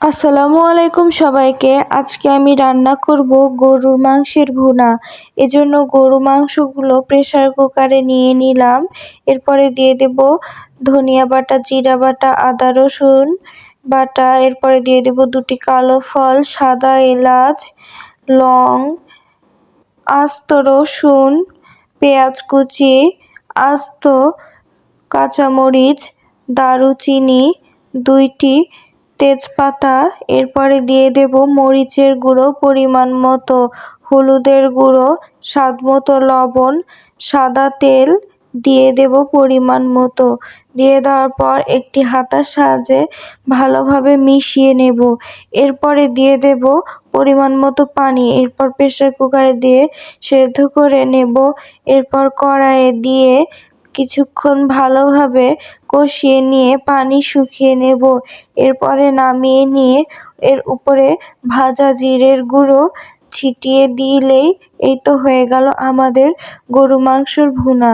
আসসালামু আলাইকুম সবাইকে। আজকে আমি রান্না করব গরুর মাংসের ভুনা। এজন্য গরু মাংসগুলো প্রেসার কুকারে নিয়ে নিলাম। এরপরে দিয়ে দেব ধনিয়া বাটা, জিরা বাটা, আদা, রসুন বাটা। এরপরে দিয়ে দেব দুটি কালো ফল, সাদা এলাচ, লং, আস্ত রসুন, পেঁয়াজ কুচি, আস্ত কাঁচামরিচ, দারুচিনি, দুইটি তেজপাতা, এরপরে দিয়ে দেব মরিচের গুঁড়ো পরিমাণ মতো, হলুদের গুঁড়ো, স্বাদ মতো লবণ, সাদা তেল দিয়ে দেব পরিমাণ মতো। দিয়ে দেওয়ার পর একটি হাতার সাহায্যে ভালোভাবে মিশিয়ে নেব। এরপরে দিয়ে দেব পরিমাণ মতো পানি। এরপর প্রেসার কুকারে দিয়ে সেদ্ধ করে নেব। এরপর কড়াইয়ে দিয়ে কিছুক্ষণ ভালোভাবে কষিয়ে নিয়ে পানি শুকিয়ে নেব। এরপরে নামিয়ে নিয়ে এর উপরে ভাজা জিরের গুঁড়ো ছিটিয়ে দিলেই এই তো হয়ে গেল আমাদের গরু মাংসর ভুনা।